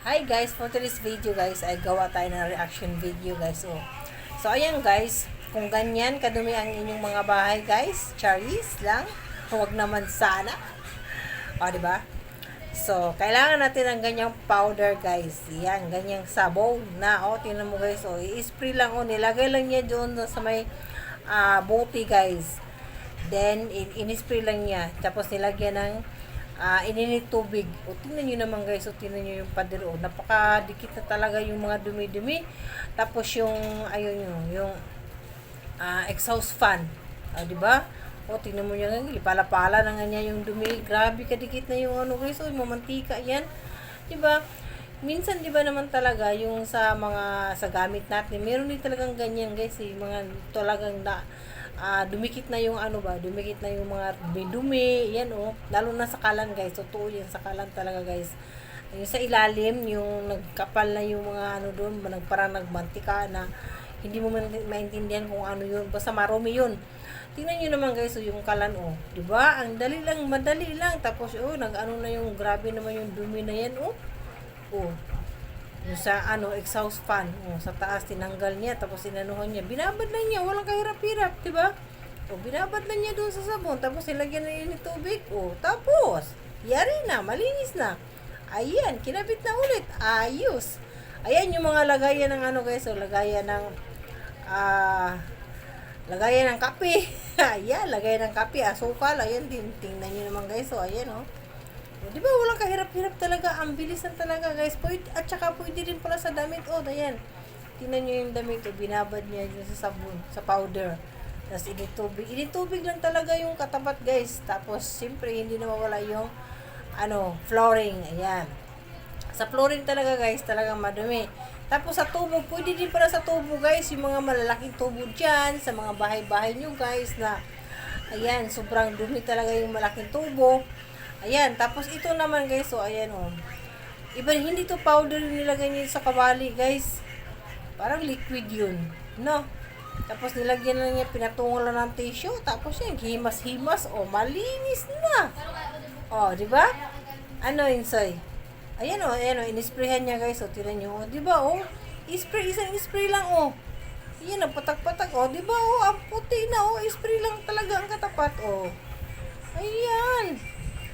Hi guys, for today's video guys, ay gawa tayo ng reaction video guys. Oh. So ayan guys, kung ganyan kadumi ang inyong mga bahay guys, charis lang, huwag naman sana. O, di ba? So, kailangan natin ng ganyang powder guys. Yan, ganyang sabaw na. O, tingnan mo guys. O, i-spray lang. O, nilagay lang niya doon sa may ah, bote guys. Then, in- in-spray lang niya. Tapos, nilagyan ng ah ininit tubig. O, tingnan nyo naman guys. O, tingnan nyo yung pader. O, napakadikit na talaga yung mga dumi-dumi. Tapos, yung, ayun yun, yung ah, exhaust fan. Ah, di ba? O, tingnan mo yan. Ipala-pala na nga niya yung dumi. Grabe, kadikit na yung ano guys. O, yung mamantika yan. Di ba? Minsan, di ba naman talaga, yung sa mga, sa gamit natin, meron din talagang ganyan guys. Eh, mga talagang na, ah, dumikit na yung ano ba, dumikit na yung mga dumi-dumi, yan o. Lalo na sa kalan guys. Totoo yan sa kalan talaga guys. Yung sa ilalim, yung nagkapal na yung mga ano doon, parang nagmantika na hindi mo maintindihan kung ano yun. Basta marumi yun. Tingnan nyo naman guys, oh, yung kalan, oh. ba Ang dali lang, madali lang. Tapos, oh, nag-ano na yung, grabe naman yung dumi na yan, oh. Oh. Yung sa, ano, exhaust fan, oh, sa taas, tinanggal niya. Tapos, inanuhan niya. Binabad lang niya, walang kahirap-hirap, di ba Oh, binabad lang niya doon sa sabon. Tapos, ilagyan na yun ng tubig. Oh, tapos, yari na, malinis na. Ayan, kinabit na ulit. Ayos. Ayan yung mga lagayan ng ano guys, oh, lagayan ng ah lagayan ng kape. ayan, lagayan ng kape, asukal, ayan din. Tingnan niyo naman guys, oh, ayan oh. O, di ba walang kahirap-hirap talaga, ang bilisan talaga guys. Pwede, at saka pwede din pala sa damit, oh, ayan. Tingnan niyo yung damit, oh, binabad niya sa sabon, sa powder. Tapos initubig. Initubig lang talaga yung katapat guys. Tapos, siyempre, hindi na mawala yung ano, flooring. Ayan. Sa flooring talaga guys, talagang madumi. Tapos sa tubo, pwede din pala sa tubo guys, yung mga malalaking tubo dyan, sa mga bahay-bahay nyo guys na, ayan, sobrang dumi talaga yung malaking tubo. Ayan, tapos ito naman guys, so ayan oh. Iba, hindi to powder nilagay niyo sa kawali guys. Parang liquid yun. No? Tapos nilagyan lang niya, pinatungo lang ng tissue. Tapos yan, himas-himas. O, malinis na. O, di ba? Ano, Insoy? Ayan o, ayan o, inisprayhan niya guys. O, tira niyo. O, di ba o? Ispray, isang spray lang o. Yan o, patak-patak o. Di ba o, ang puti na o. Spray lang talaga ang katapat o. Ayan.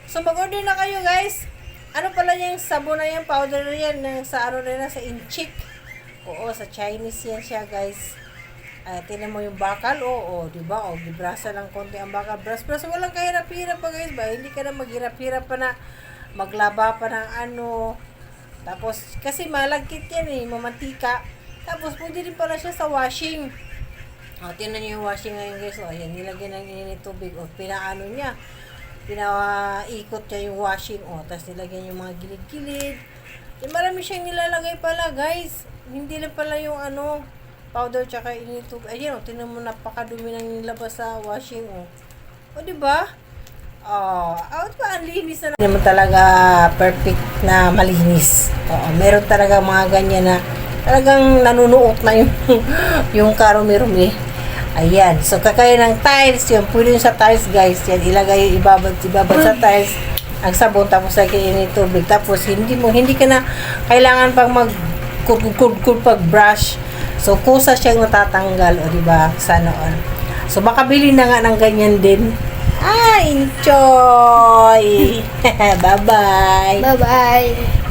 So, mag-order na kayo guys. Ano pala yung sabon na yan, powder na yan, ng sa ano sa Inchik. Oo, sa Chinese yan siya guys. Ay, tinan mo yung bakal, oo, di ba? O, gibrasa lang konti ang bakal. Bras-bras, walang kahirap-hirap pa guys ba? Hindi ka na maghirap-hirap pa na maglaba pa ng ano. Tapos, kasi malagkit yan eh, mamantika. Tapos, pwede din pala siya sa washing. O, tinan niyo yung washing ngayon guys. O, ayan, nilagyan ng init tubig. O, pinaano niya. Pinaikot niya yung washing. O, tapos nilagyan yung mga gilid-gilid. Eh, marami siyang nilalagay pala guys. Hindi lang pala yung ano, powder tsaka init tubig. Ayan o, tinan mo napakadumi nang nilabas sa washing o. O, di ba? Oh, out pa ang linis na naman talaga perfect na malinis. Oo, meron talaga mga ganyan na talagang nanunuot na yung yung karumi-rumi. Ayan. So, kakaya ng tiles, yun. Pwede yun sa tiles, guys. Yan, ilagay, ibabad, ibabad sa tiles ang sabon, tapos lagyan yung tubig. Tapos, hindi mo, hindi ka na kailangan pang mag kur pag brush. So, kusa siyang natatanggal, o, di ba? Sa noon. So, makabili na nga ng ganyan din. Ah, enjoy! Bye-bye! Bye-bye.